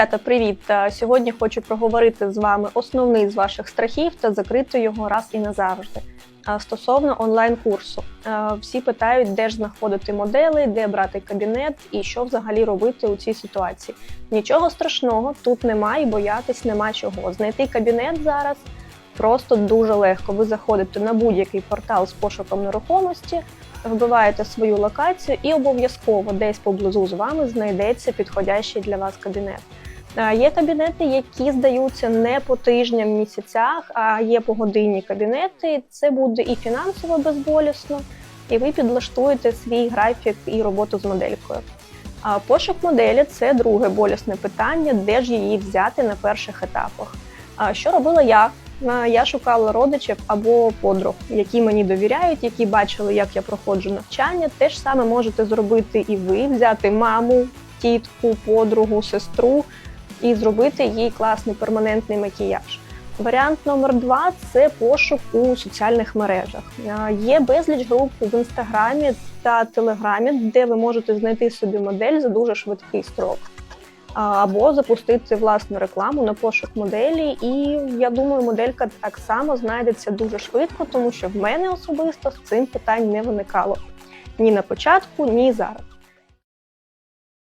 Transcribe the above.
Дівчата, привіт! Е, Сьогодні хочу проговорити з вами основний з ваших страхів та закрити його раз і назавжди. Е, Стосовно онлайн-курсу, Е, всі питають, де ж знаходити модели, де брати кабінет і що взагалі робити у цій ситуації. Нічого страшного тут немає, боятись нема чого. Знайти кабінет зараз просто дуже легко. Ви заходите на будь-який портал з пошуком нерухомості, вбиваєте свою локацію і обов'язково десь поблизу з вами знайдеться підходящий для вас кабінет. Є кабінети, які здаються не по тижням, місяцях, а є погодинні кабінети. Це буде і фінансово безболісно, і ви підлаштуєте свій графік і роботу з моделькою. А пошук моделі це друге болісне питання, де ж її взяти на перших етапах. А що робила я? Я шукала родичів або подруг, які мені довіряють, які бачили, як я проходжу навчання. Те ж саме можете зробити і ви, взяти маму, тітку, подругу, сестру і зробити їй класний перманентний макіяж. Варіант номер два це пошук у соціальних мережах. Є безліч груп в інстаграмі та телеграмі, де ви можете знайти собі модель за дуже швидкий строк. Або запустити власну рекламу на пошук моделі, і я думаю, моделька так само знайдеться дуже швидко, тому що в мене особисто з цим питань не виникало ні на початку, ні зараз.